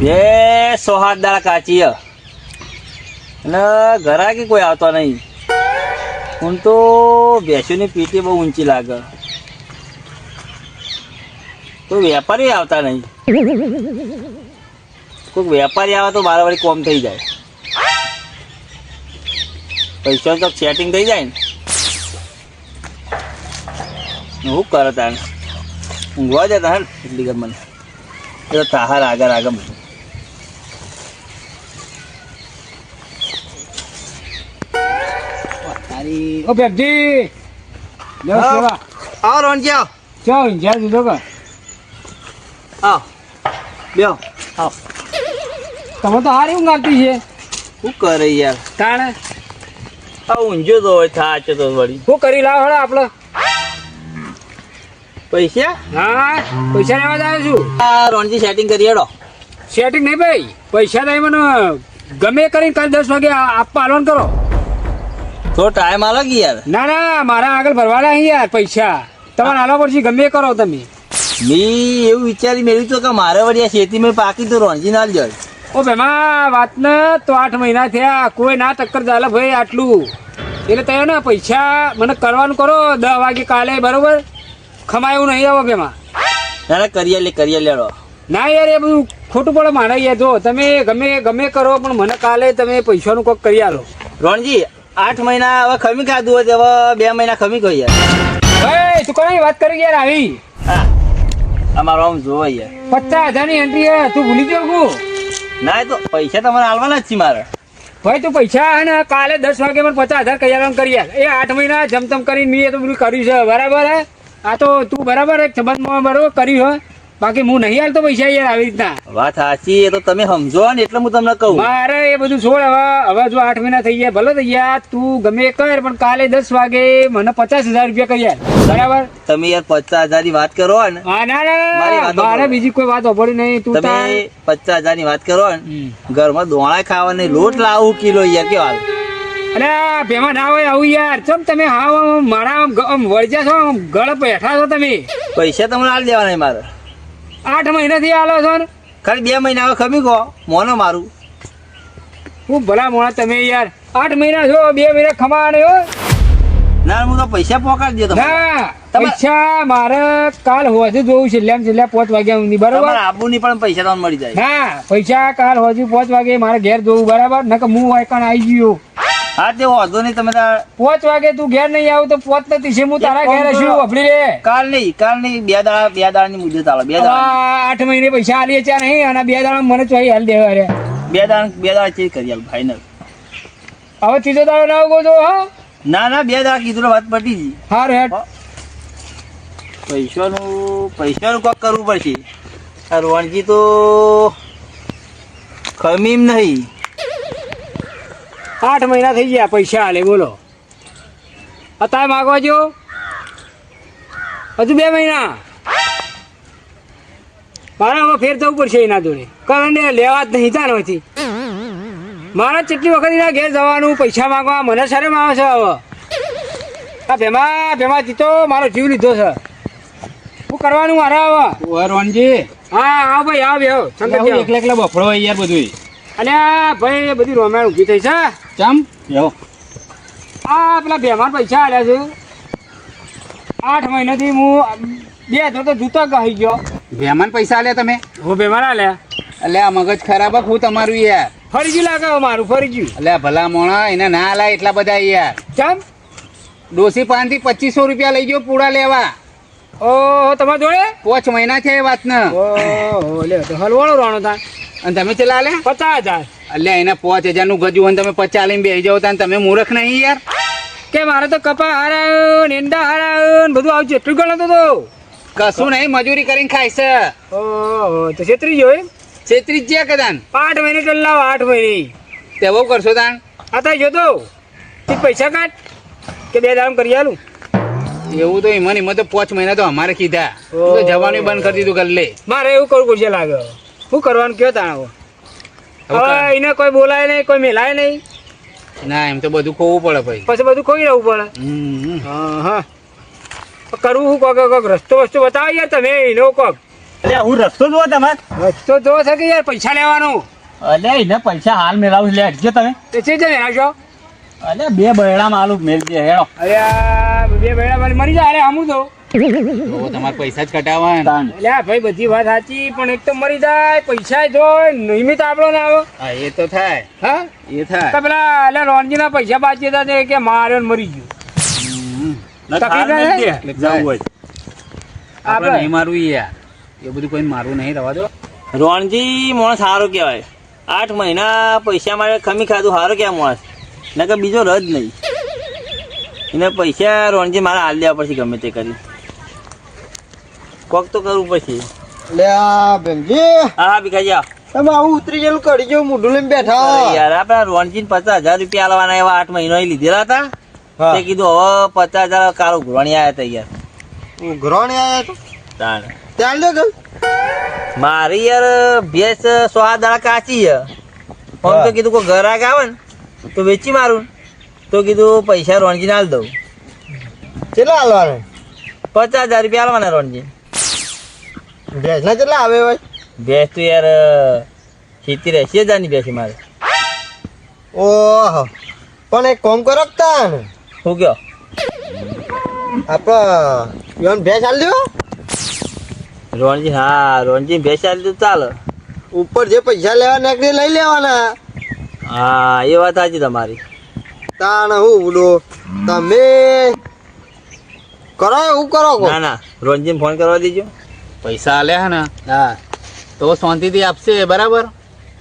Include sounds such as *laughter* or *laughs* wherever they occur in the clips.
બે સો દાડા કાચી. અને ઘરાકી કોઈ આવતો નહીં? હું તો ભેંસોની પીટી બહુ ઊંચી લાગે. કોઈ વેપારી આવતા નહીં? કોઈ વેપારી આવે તો મારા વળી કોમ થઈ જાય. પૈસા તો સેટિંગ થઈ જાય ને. હું કરે તાને ઊંઘવા જતા હે એટલી ગર મને. એ તો તાહાર આગળ આગળ બધું તારી ઓ લ્યો હા. સેવા. આવો રોનજી આવો ચાલ ઈંજા દીધો કે આવો. બ્યો આવો. તમે તો હારી ઊંઘ આવતી છે. શું કરે યાર? તાણે? આ ઊંઝો તો હોય થાચ તો વળી. શું કરી લાવ હળા આપણે પૈસા? હા પૈસા લેવા જ છું. આ રોનજી સેટિંગ કરી હેડો. સેટિંગ નહીં ભાઈ પૈસા નહીં મને ગમે કરીને કાલે દસ વાગે આપવા આલવાન કરો. થોડો ટાઈમ અલગ યાર? ના ના મારા આગળ ભરવાના અહીં યાર પૈસા. તમારે આલવા પડશે ગમે કરો તમે. મેં એવું વિચારી મેળવ્યું તો કે મારે વળી આ ખેતીમાં પાકી તો રોનજી ના જાય ઓ ભેમા વાત ને તો આઠ મહિના થયા. કોઈ ના ટક્કર ચાલે ભાઈ આટલું. એટલે તમે ને પૈસા મને કરવાનું કરો દસ વાગે કાલે બરોબર? ખમાયું નહીં આવો ભેમા. ના ના કરીએ લે કરીએ લેડો ના યાર એ બધું ખોટું પડે મારે યાર. જો તમે ગમે ગમે કરો પણ મને કાલે તમે પૈસાનું કોક કરી આલો. રોનજી આઠ મહિના હવે ખમી ખાધું હોય હવે બે મહિના ખમી ગઈ યાર ભાઈ તું કોની વાત કરી યાર આવી? હા અમારો આમ જોવો યાર. પચાસ હજારની એન્ટ્રી હે તું ભૂલી ગયો હું? ના તો પૈસા તમારે આલવાના જ છે મારે. ભાઈ તું પૈસા હે ને કાલે દસ વાગે મને પચાસ હજાર કૈયારામ કરી યાર. એ આઠ મહિના જમતમ કરીને મેં એ તો બધું કર્યું છે. બરાબર હે? આ તો તું બરાબર એક સંબંધમાં બરોબર કર્યું હે. બાકી હું નહીં હાલતો પૈસા યાર આવી રીતના. વાત સાચી એ તો તમે સમજો ને એટલે હું તમને કહું. મારે એ બધું છોડ હવે હવે જો આઠ મહિના થઈ ગયા ભલે થઈ ગયા તું ગમે કર પણ કાલે દસ વાગે મને પચાસ હજાર રૂપિયા કહી યાર બરાબર? તમે યાર પચાસ હજારની વાત કરો ને. હા ના ના મારે બીજી કોઈ વાત હોભળી નહીં તું તમે પચાસ હજારની વાત કરો ને. ઘરમાં દોણા ખાવાની લોટ લાવું કિલો યાર કેવા અરે ભેમા ભેમાં ના હોય આવું યાર. ચમ તમે હાવ મારા વળજ્યા છો ગળ બેઠા છો તમે? પૈસા તમને હાલ દેવાના મારે. આઠ મહિનાથી આલો છો ને? ખાલી બે મહિના હવે ખમી ગો મોનો મારું. હું ભલા મોણા તમે યાર. આઠ મહિના છો બે મહિના ખમાને હો ના હું તો પૈસા પોકાડી દે ના પૈસા મારે કાલ હોવાથી જોવું છે લેમ છેલ્લા પાંચ વાગ્યા સુધી બરોબર? આબુ ની પણ પૈસા તમને મળી જાય. હા પૈસા કાલ હોવાથી પાંચ વાગે મારે ઘેર જોવું બરાબર? નકર હું વાયકાણ આવી ગયો. હા તે વાંધો નહીં તમે તાર પાંચ વાગે તું ઘેર નહીં આવું તો પાંચ નથી છે હું તારા ઘેર શું કરો. રે? કાલ નહીં કાલ નહીં બે દાડા બે દાડા ની મુદત આલો બે દાળ દાડા આઠ મહિને પૈસા આલીએ છે નહીં અને બે દાડા મને ચોઈ હાલ દેવા રે. બે દાડા બે દાડા ચેક કરી આલ ફાઈનલ હવે ત્રીજો દાડો ના ઉગો જો હા? ના ના બે દાડા કીધું વાત પટી ગઈ. હાર હેઠ પૈસાનું પૈસાનું કોક કરવું પડશે. આ રોણજી તો ખમીમ નહીં. આઠ મહિના થઈ ગયા પૈસા હાલે બોલો. અત્યારે માગવા જો હજુ બે મહિના? મારે હવે ફેર જવું પડશે એના જોડે. કારણ કે લેવા જ નહીં તાર નથી મારે કેટલી વખત એના ઘેર જવાનું પૈસા માગવા મને શરમ આવે છે હવે. આ ભેમા ભેમા જીતો મારો જીવ લીધો છે. શું કરવાનું મારે હવે? રોનજી હા આવ ભાઈ આવ આવ શંકરજી આવ. એકલા એકલા બફડો યાર બધું અલ્યા ભાઈ બધી રોમેણ ઊભી થઈ છે. ચમ? એવો આ પેલા બેમાર પૈસા આલ્યા છે. આઠ મહિનાથી હું બે હજાર તો જૂતો કહી ગયો. બેમાન પૈસા આલ્યા તમે? હું બેમાન આલ્યા. એટલે આ મગજ ખરાબ હું તમારું યાર. ફરી ગયું લાગે મારું ફરી ગયું. એટલે ભલા મોણા એને ના લાય એટલા બધા યાર. ચમ? ડોસી પાનથી પચીસો રૂપિયા લઈ ગયો પૂડા લેવા. ઓ તમારા જોડે? પોચ મહિના છે એ વાતને. ઓહો લે તો હલવાળો રાણો તા અને તમે ચલા લે પચાસ હજાર. એટલે એને પાંચ હજારનું ગજુ અને તમે પચાસ લઈને બેસી જાવ તમે મૂર્ખ નહીં યાર. કે મારે તો કપા હારાયો ઈંડા હારાયો બધું આવજે એટલું ગણતો તો. કશું નહીં મજૂરી કરીને ખાય છે. ઓહો તો છેતરી એમ? છેત્રીસ જ્યાં કદાન. આઠ મહિને તો લાવ આઠ મહિને. તે બહુ કરશો તાણ આ તો જોતો તે. પૈસા કાઢ કે બે દામ કરી આલું. એવું તો ઈમન એમાં તો પાંચ મહિના તો અમારે કીધા. તો જવાનું બંધ કરી દીધું ગલ્લે મારે એવું કરવું પડશે લાગે. શું કરવાનું કયો તાણ હવે એને કોઈ બોલાય નહીં કોઈ મેલાય નહીં. ના એમ તો બધું ખોવું પડે ભાઈ. પછી બધું ખોઈ રહેવું પડે. હા હા કરવું શું કોક કોક રસ્તો વસ્તો બતાવો યાર તમે એનો કોક. એટલે હું રસ્તો જોવો તમે? રસ્તો જો છે કે યાર પૈસા લેવાનું? અલે એને પૈસા હાલ મેળાવું લે હટજો તમે. તે છે જને આવજો અલે બે બૈડા માલું મેલજે હેડો. અરે આ બે વેળા વાળી મરી જાય અરે હમું તો. તમારે પૈસા જ કટાવવા એટલે ભાઈ બધી વાત સાચી પણ એક તો મરી જાય પૈસા જોય નિયમિત આપણો ના આવે. હા એ તો થાય. હા? એ થાય. તો પેલા એટલે રોનજી ના પૈસા બાકી હતા તે કે માર્યો મરી ગયું. તકલીફ હાલ ના મેળ દે, થાય? જવું હોય. આપણે આપણે નહીં મારવું યાર. એ બધું કોઈ મારવું નહીં રવા દો. રોણજી માણસ સારો કહેવાય. આઠ મહિના પૈસા માટે ખમી ખાધું સારો કહેવાય માણસ. નકર બીજો રદ નહીં. એને પૈસા રોણજી મારા હાલ દેવા પડશે ગમે તે કરી. કોક તો કરવું પછી. લે આ બેનજી હા હા ભીખાજી. તમે આવું ઉતરી ગયેલું કરી જેવું મોઢું લઈને બેઠા યાર આપણા રોણજી પચાસ હજાર રૂપિયા આલવાના એવા આઠ મહિનો લીધેલા હતા. તે કીધું હવે પચાસ હજાર કારો ઘોણી આવ્યા હતા યાર. ઘરોણી આવ્યા તો? તાણ. ત્યાં લે ગલ. મારી યાર ભેંસ સો દાડા કાચી છે. આમ તો કીધું કોઈ ઘરાક આવે ને તો વેચી મારું. તો કીધું પૈસા રોણજીને હાલ દઉં. કેટલા હાલવાનું પચાસ હજાર રૂપિયા હાલવાના રોણજી ભેંસના કેટલા આવે ભાઈ? ભેંસ તો યાર સિત્તેર રહેશે જાની ભેંસ છે મારે. ઓહો. પણ એક કોમ કરો તાન શું કયો આપણે યોન ભેંસ આલ દો. રોણજી હા રોણજી ભેંસ આલ દો ચાલ. ઉપર જે પૈસા લેવા નીકળી લઈ લેવાના. હા એ વાત સાચી તમારી. તાણ હું બોલો તમે કરો એવું કરો ના ના રોણજીને ફોન કરવા દેજો. પૈસા આલ્યા હે ને હા. તો શાંતિથી આપશે બરાબર?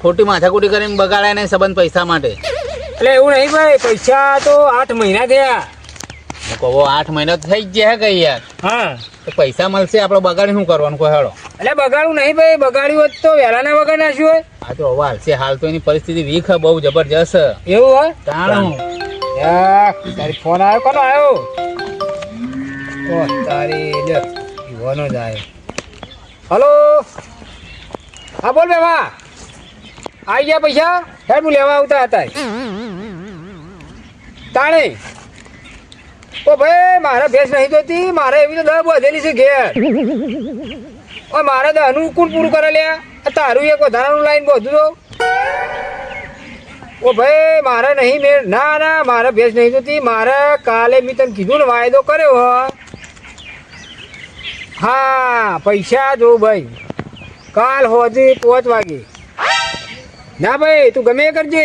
ખોટી માથાકૂટી કરીને બગાડે નહીં સંબંધ પૈસા માટે. એટલે એવું નહીં ભાઈ પૈસા તો આઠ મહિના થયા. કહો આઠ મહિના થઈ જ ગયા કઈ યાર. હા. તો પૈસા મળશે આપણે બગાડી શું કરવાનું કોઈ હેડો? એટલે બગાડવું નહીં ભાઈ બગાડ્યું હોત તો વહેલા ના બગાડ નાખ્યું હોય? આ તો હવે હાલશે હાલ તો એની પરિસ્થિતિ વીક હે, બહુ જબરજસ્ત એવું હોય? તાણ તારી ફોન આવ્યો? કોનો આવ્યો? તારી યુવાનો જ આવ્યો. હલો? હા, બોલ બેવા આવી ગયા પૈસા? હેડ હું લેવા આવતા હતા તાણે. ઓ ભાઈ, મારે ભેંસ નહીં જોતી મારે એવી તો દહ વધેલી છે ઘેર. ઓ, મારે તો અનુકૂળ પૂરું કરે લ્યા તારું એક વધારાનું લાઈન બધું તો. ઓ ભાઈ, મારે નહીં મેળ ના ના, મારે ભેંસ નહીં જોતી મારે કાલે મેં તને કીધું ને વાયદો કર્યો હો. હા પૈસા જો ભાઈ. કાલ હોજે પાંચ વાગે. ના ભાઈ તું ગમે કરજે.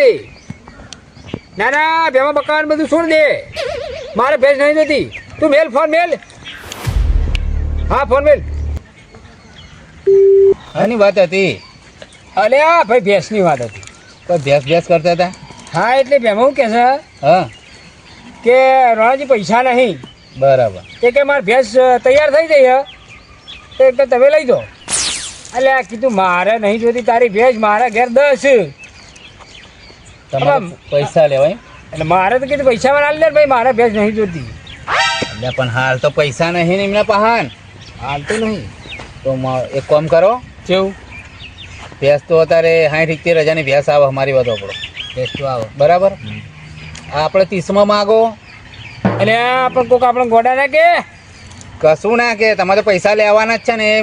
ના ના ભેમાં બકાન બધું છોડ દે. મારે ભેંસ નહીં નથી તું મેલ ફોન મેલ. હા ફોન મેલ. આની વાત હતી. અલે આ ભાઈ ભેંસની વાત હતી. તો ભેંસ ભેંસ કરતા હતા? હા એટલે ભેમાં હું કે છે? હા. કે રોણાજી પૈસા નહીં. બરાબર. એ કે મારે ભેંસ તૈયાર થઈ ગઈ હે. તો એક તો તમે લઈ દો એટલે આ કીધું મારે નહીં જોતી તારી ભેજ મારા ઘેર દસ. પૈસા લેવાય એટલે મારે તો કીધું પૈસા વાળા લે ભાઈ મારા ભેજ નહીં જોતી. એટલે પણ હાલ તો પૈસા નહીં ને એમના પહાન. હાલ તો નહીં. તો એક કામ કરો. કેવું? ભેંસ તો અત્યારે સાઠ ઇત્તેર હજારની ભેંસ આવે અમારી વાત આપણો. ભેંસ તો આવે. બરાબર? આ આપણે ત્રીસમાં માગો. એટલે આપણે પણ કોક આપણે ગોડા ના કે કશું ના કે તમારે પૈસા લેવાના જ છે ને એ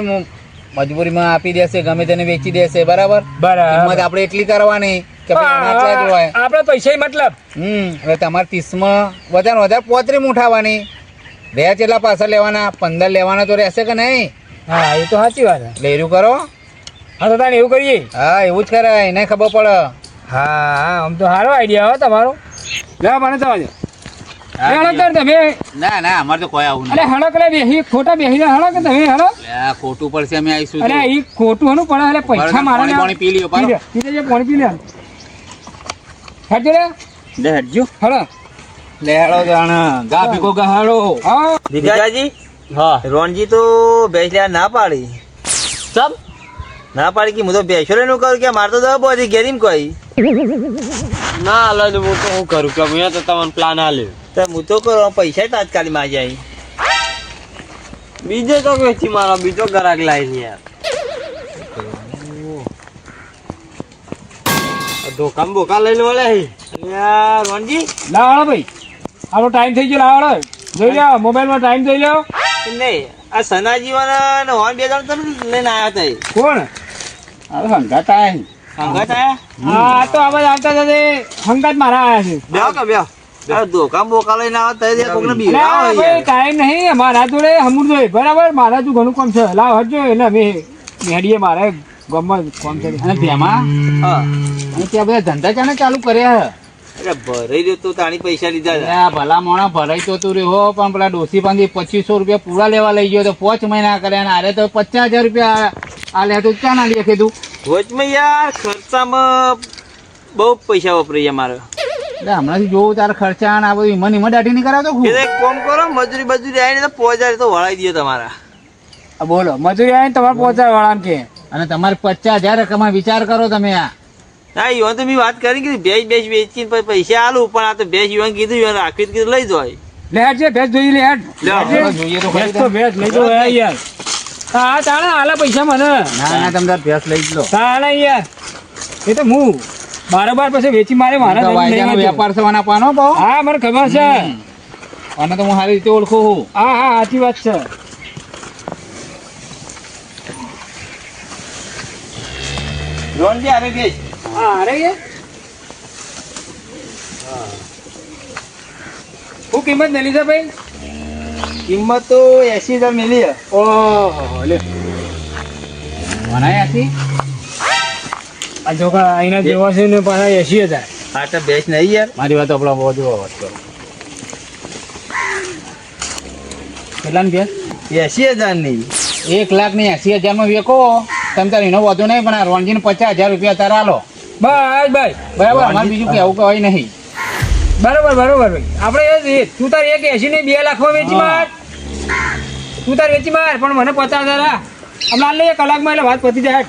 મજબૂરીમાં આપી દેશે ગમે તેને વેચી દેશે બરાબર? કિંમત બરાબર આપણે એટલી કરવાની કે આપણે પૈસા મતલબ. હમ હવે તમારે ત્રીસમાં વધારે વધારે પોતરી ઉઠાવવાની. રહ્યા કેટલા પાછા લેવાના પંદર લેવાના તો રહેશે કે નહીં? હા એ તો સાચી વાત છે. એટલે એવું કરો. હા તો તાને એવું કરીએ. હા એવું જ કરાય એને ખબર પડે. હા હા આમ તો સારો આઈડિયા હો તમારો. લે મને જવા દો. ના ના અમારે તો કોઈ આવું અરે હણો કરે બેહી ખોટા બેહીને હણો તમે હણો. ખોટું પડશે અમે આવીશું અરે ઈ ખોટું હનું પણ એટલે પૈસા મારા પાણી પાણી પી લ્યો પી લે પાણી પી લે. હટજો લે. લે હટજો હળો લે હેડો જાણ ગા ભીગો ગા હેડો. હા. દીકાજી હા. રોણજી તો ભેંસ લેવા ના પાડી. ના પાડી કે હું તો ભેંસો નું કરું કે મારે તો દવા બધી ગેરીમ કોઈ. ના હાલે હું તો શું કરું? કે મેં તો તમને પ્લાન હાલે તો હું તો કરું પૈસા તાત્કાલિકમાં જાય. બીજો તો વેચી મારો બીજો ગ્રાહક લાવી યાર. ધોકામ બોકા લઈને વળે યાર વાનજી? લાવ હળો ભાઈ. આપણો ટાઈમ થઈ ગયો લાવ હળો જોઈ લો મોબાઈલમાં ટાઈમ જોઈ લ્યો નહીં આ સનાજીવાના ને હોન બે જણ તમે લઈને આવ્યા હતા કોણ? હવે હંગાતા આયા આયા? હા તો આ બધા આવતા તે મારા આયા છે. બેહો કે બેહો ધોકા બોકા લઈને આવતા હોય તો કોકને બીવડાવો ભાઈ નહીં મારા જોડે હમુર જોઈએ બરાબર મારા તું ઘણું કામ છે. લાવ હટજો એને અમે મેડીએ મારે ગમત કામ છે. અને ભેમાં હા. અને ત્યાં બધા ધંધા ચાને ચાલુ કર્યા અરે ભરાઈ રહ્યો તો તાણી પૈસા લીધા અરે હતા ભલા મોણા ભરાઈ તો તું રહ્યો પણ પેલા ડોસી પાંધી પચીસો રૂપિયા પૂરા લેવા લઈ ગયો તો પાંચ મહિના કર્યા અને આરે તો પચાસ હજાર રૂપિયા આ લે તું ક્યાં ના લે કીધું વચમાં યાર ખર્ચામાં બહુ પૈસા વપરાઈ છે મારે. એટલે હમણાંથી જોવું તારા ખર્ચા આ બધું ઈમન ઈમન દાઢી નહીં કરાવતો ખૂબ એટલે કોમ કરો મજૂરી બજૂરી આવીને તો પોચ તો વળાવી દો તમારા. આ બોલો મજૂરી આવીને તમારે પહોંચાડ વાળા કે? અને તમારે પચાસ હજાર રકમમાં વિચાર કરો તમે આ. ના ઈવન તો મેં વાત કરી કીધું ભેજ ભેજ વેચીને પછી પૈસા આલું પણ આ તો ભેજ યુવાન કીધું ઈવન રાખવી કીધું લઈ જાય લેટ છે ભેજ જોઈ લે હેડ. લ્યો, હેડ ચાલો છે. જોઈએ ભેજ તો ભેજ લઈ જો યાર. હા તાણે આલા પૈસા મને. ના ના તમે તાર ભેંસ લઈ જ લો. તાણે યાર એ તો હું બારોબાર પછી વેચી મારે મારા વેપાર છે મને પાનો ભાવ હા મને ખબર છે. અને તો હું સારી રીતે ઓળખું છું હા હા સાચી વાત છે. રોનજી આરે ભેજ હા એ શું કિંમત મેલી છે ભાઈ? કિંમત તો એસી હજાર મિલી હે. ઓહો લે. મનાય આથી આ જોકા અહીંના જેવા છે ને પાછા એસી હજાર. આ તો બેસ નહીં યાર. મારી વાત આપણો જોવા વાત કરો. કેટલાની બેસ એસી હજાર નહીં એક લાખની એસી હજારમાં વેકો તમે તારે એનો વધુ નહીં પણ આ રોણજી ને પચાસ હજાર રૂપિયા તારા હાલો બસ ભાઈ બરાબર અમારે બીજું કેવું કહેવાય નહીં. બરોબર બરોબર. ભાઈ આપણે એ જ તું તાર એક એસી ને બે લાખમાં વેચી માર. તું તાર વેચી માર પણ મને પચાસ હજાર હમણાં લઈએ કલાકમાં એટલે વાત પતી જાય.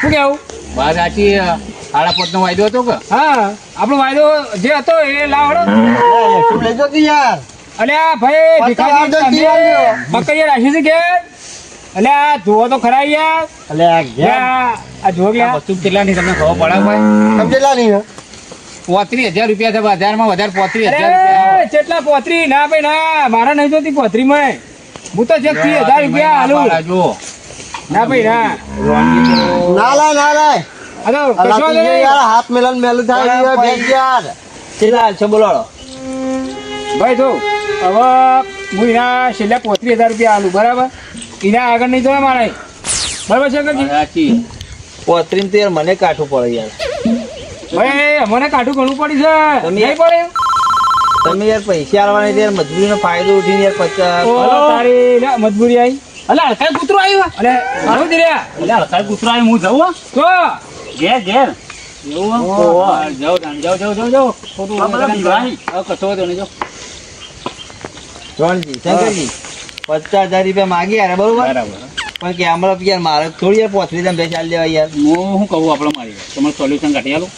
શું કેવું વાત સાચી સાડા પાંચ નો વાયદો હતો કે? હા આપણો વાયદો જે હતો એ લાવડો લેજો કે યાર. અલે આ ભાઈ ભિખારી બકરીયા રાખી છે કે અલે આ જુઓ તો ખરા યાર. અલે આ લે આ આ જુઓ કે આ વસ્તુ તમને ખબર પડે ભાઈ? સમજેલા નહીં? પોત્રીસ હજાર રૂપિયા છે હજારમાં વધારે પોત્રીસ હજાર રૂપિયા અરે કેટલા પોતરી ના ભાઈ ના મારા નહીં જોતી પોત્રી માં હું તો ચેકથી હજાર રૂપિયા હાલું. ના ભાઈ ના. ના લાય ના લાય આ તો કશો તું યાર હાથ મેલન મેલું થાય યાર યાર કેટલા છે બોલાડો ભાઈ જો હવે હું એના છેલ્લા પોત્રીસ હજાર રૂપિયા હાલું બરાબર? એના આગળ નહીં જોવા મારે. બરાબર છે સાચી તો યાર મને કાઠું પડે યાર. ભાઈ મને કાઢું ઘણું પડી છે. તમે- નહીં પડે? તમે યાર પૈસા આવવાની યાર મજબૂરીનો ફાયદો ઉઠીને યાર પચાસ. તારી. મજબૂરી આવી અલા હલકા કૂતરો આવ્યો અલે આવું દીર્યા અલા હલકા કૂતરો આવ્યો હું જવું તો? ઘેર ઘેર. જાઓ જાઓ જાઓ જાઓ જાઓ કશો નહીં, શંકરજી પચાસ હજાર રૂપિયા માગી યાર બરોબર? બરાબર. પણ કે હમણાં યાર મારે થોડી યાર પોથરી તમે ચાલી જવાય યાર. હું શું કહું આપણે મારી. તમારે સોલ્યુશન કાઢી આલું.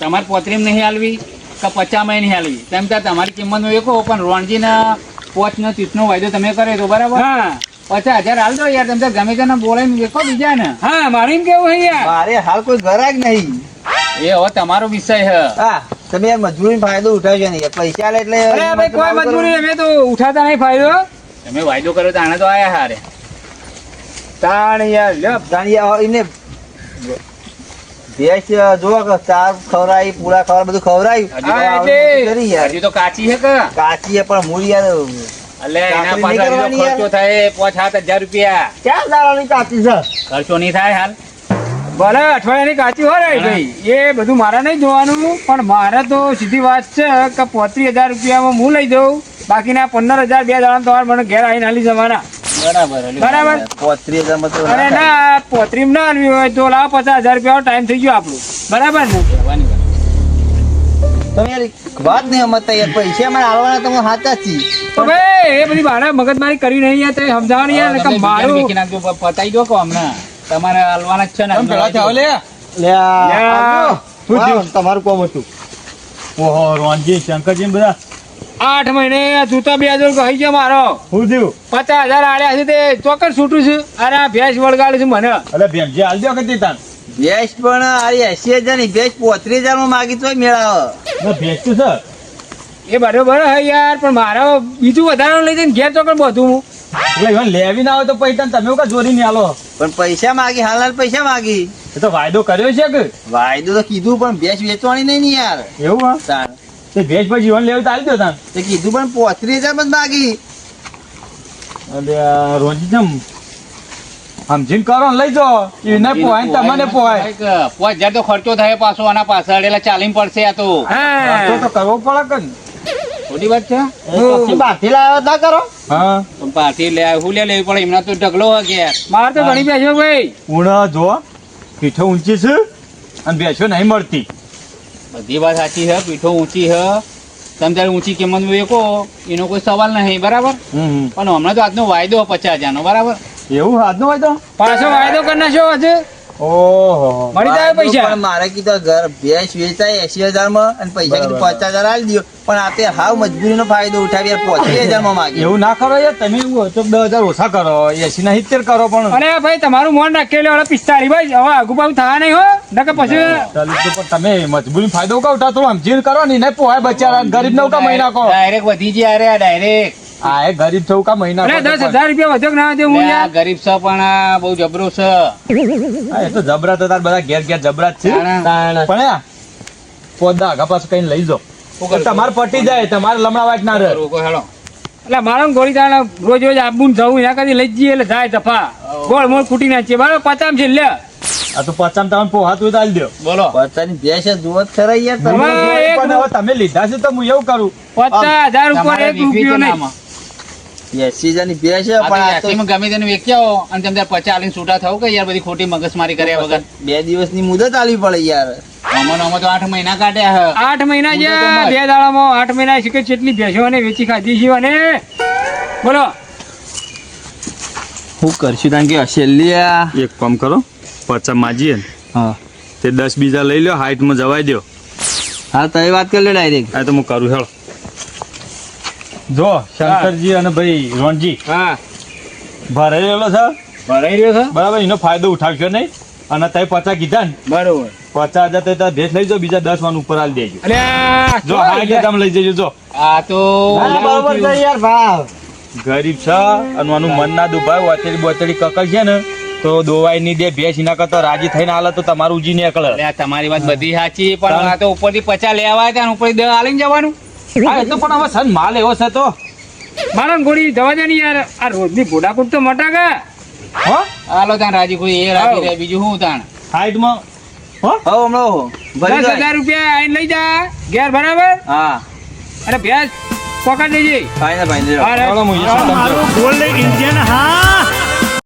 તમારે પોતરીમ નહીં હાલવી કે પચામાં નહીં હાલવી? તેમ ત્યાં તમારી કિંમતનું એકો પણ રોણજીના પોચનો ત્રીસનો વાયદો તમે કરે તો બરાબર? હા. પચાસ હજાર હાલ દો યાર તમે ગમે તેને બોલાવીને વેકો બીજા ને હા મારે એમ કેવું છે યાર? મારે હાલ કોઈ ઘરાક નહીં. એ હવે તમારો વિષય હે. હા તમે યાર મજૂરી ફાયદો ઉઠાવજો નહીં. પૈસા આલે એટલે અરે ભાઈ કોઈ મજૂરી અમે તો ઉઠાતા નહીં ફાયદો. તમે વાયદો કર્યો તાણે તો આયા હારે. તાણ યાર લ્યો તાણ યાર એમને ચાર ખવડાવી પૂરા ખવડાવી બધું હજુ હજુ તો કાચી છે કાચી છે પણ મૂળ યાર એટલે એના પાછળ ખર્ચો થાય પાંચ સાત હજાર રૂપિયા. ચાર દાડાની કાચી છે? ખર્ચો નહીં થાય હાલ. ભલે અઠવાડિયાની કાચી હોય ભાઈ. એ બધું મારે નહીં જોવાનું પણ મારે તો સીધી વાત છે કે પોત્રીસ હજાર રૂપિયામાં હું લઈ દઉં બાકીના પંદર હજાર બે દાડા તમારે મને ઘેર આવીને હાલી જવાના. બરાબર એટલે બરાબર. પોત્રીસ હજારમાં તો અરે ના થાય. ના આલવી હોય તો લાવ પચાસ હજાર રૂપિયા ટાઈમ થઈ ગયો આપણું. બરાબર ને? તમે યાર વાત નહીં સમજતા યાર પૈસા મારે આલવાના તમે સાચા જ તો ભાઈ એ બધી મારે મગજમારી કરી નહીં યાર તે સમજાવવાની યાર તમે કે મારું નાખજો, પતાઈ દો કો હમણાં. તમારે હાલવાના જ છે ને લે? તમારું કોમ હતું. ઓહો રોનજી શંકરજી બધા. આઠ મહિને જૂતા બે હજાર કહી છે મારો. શું થયું? પચાસ હજાર આડ્યા છે તે ચોક્કસ છૂટું છું. અરે આ ભેંસ વળગાડે છે મને. અલે ભેમજી હાલ દો કે તાન ભેંસ પણ આરી એસી હજારની ભેંસ પોત્રીસ હજારમાં માગી તો મેળાવે. ભેંસ ભેંચતું સર એ બરોબર હે યાર પણ મારો બીજું વધારાનું લઈ જઈને ઘેર ચોકડ બધું હું. એટલે લેવી ના હોય તો પૈસા તમે કા ચોરી નહીં આલો? પણ પૈસા માગી હાલ હાલ પૈસા માગી. એ તો વાયદો કર્યો છે કે? વાયદો તો કીધું પણ ભેંસ વેચવાની નહીં ને યાર. એવું હા? તાણ. તે ભેજ પર જીવન લેવું ચાલી દો તાન તે કીધું પણ પોત્રીસ હજાર જ માગી. અરે રોજી જમ સમજીને કરો લઈ જો. એને પોહાય તમને કંઈક પાંચ હજાર તો ખર્ચો થાય પાછો આના પાછળ એટલે ચાલીને પડશે આ તો. તો કરવો પડે કે. ખોટી વાત છે? બહારથી લાવ્યો ના કરો. હા. પણ પાછી લે હું લે લેવી પડે એમના તો ઢગલો ગયા માર મારે તો ઘણી બેસ્યો ભાઈ. ઉણા જો પીઠો ઊંચી છે અને બેસો નહીં મળતી. બધી વાત સાચી છે પીઠો ઊંચી છે. તમે ત્યારે ઊંચી કિંમત વેકો એનો કોઈ સવાલ નહીં બરાબર? પણ હમણાં તો આજનો વાયદો પચાસ હજારનો બરાબર? એવું? આજનો વાયદો? પાછો વાયદો કરી નાખ્યો હજુ ઓહો. મળી જાય પૈસા? પણ મારે કીધું ઘર ભેંસ વેચાય એસી હજારમાં અને પૈસા કીધું પચાસ હજાર આપી દો પણ આ તે હાવ મજબૂરીનો ફાયદો ઉઠાવી યાર *laughs* પોત્રીસ હજારમાં માગે એવું ના કરો યાર તમે એવું તો દસ હજાર ઓછા કરો એસી ના સિત્તેર કરો પણ. અરે ભાઈ તમારું મોન રાખેલું હવે પિસ્તાળી ભાઈ હવે આગુ પાછું થવા નહીં હો. નકર પછી ચાલુ તો પણ તમે મજબૂરી ફાયદો કહો તો થોડું સમજીને કરો ને પોહાય બચારા ગરીબ ને કા મહિના કહો ડાયરેક્ટ વધી જાય અરે ડાયરેક્ટ આ એ ગરીબ છો કા મહિના દસ. હજાર રૂપિયા વધો ના દે હું યાર ગરીબ છો પણ આ બહુ જબરો છે. હા, એ તો જબરા તો તાર બધા ઘેર ઘેર જબરા છે. પણ આ પોદા આગા પાછું કઈ લઈ જો તમારે પટી જાય તમારે લમણા વાટ ના રહે. હેડો. એટલે મારો ગોળી તાણ રોજ રોજ આબુન જવું એના કદી લઈ જઈએ એટલે જાય દફા ગોળ મોળ કૂટી નાખીએ. બરાબર પચામ છે લે. આ તો પચામ તમે પોહાતું હોય તો આલી દો બોલો. પચાની ભેંસ જુઓ ખરા યાર. તમે હવે એક પણ હવે તમે લીધા છે તો હું એવું કરું. પચાસ હજાર ઉપર એક રૂપિયો નહીં. એસી હજારની ભેંસ છે પણ આ ગમે તેને વેચ્યા આવો અને તમે ત્યારે પચાસ આલીને છૂટા થવું કે યાર બધી ખોટી મગજમારી કર્યા વગર? બે દિવસની મુદત આલવી પડે યાર. આમાં આમાં તો આઠ મહિના કાઢ્યા આઠ મહિના મત. બે દાડામાં આઠ મહિના શીખે કેટલી ભેંસો અને વેચી ખાધી છે અને બોલો. હું કરશું કારણ કે છેલ્લી આ એક કામ કરો પચામ માજીએ હા. તે દસ બીજા લઈ લો હાઈટમાં જવાઈ દો હા તો એ વાત કરી લે ડાયરેક્ટ. આ તો હું કરું હેળો. જો શંકરજી અને ભાઈ રોનજી હા. રહ્યો છે? ભરાઈ રહ્યો છે? બરાબર એનો ફાયદો ઉઠાવશો નહીં. અને તમે પચાસ કીધા ને. બરોબર. પચાસ હજાર તો ભેસ લઈ જાઓ બીજા દસ માન ઉપર આલી દેજો. જો હાઈટ તમે લઈ જજો જો. આ તો બરાબર છે યાર ભાવ. ગરીબ છે અને આનું મન ના દુભાવ વાતેડી બોતેડી કકલ છે ને તો દોવાઈ ની દે ભેંસ ના કરતા રાજી થઈને હાલે તો તમારું ઉજી ને આ તમારી વાત બધી સાચી પણ આ તો ઉપરથી પચાસ લેવા આવ્યા હતા ઉપરથી દસ આલીને જવાનું. હા એ તો પણ હવે સન માલ એવો છે તો. મારો ગોળી જવા દે ને યાર. આ રોજની ભોડાકૂટ તો મટા ગયા હો? હાલો તાણ રાજી કોઈ એ. બીજું શું તાણ? હાઈટમાં. હો? હવે હમણાં ભરી દસ હજાર રૂપિયા આઈને લઈ જા. ઘેર બરાબર? હા. અને ભેંસ પકડ હા, હું હા, સમજાવું. મારું ગોલ્ડ ઇન્ડિયન હા.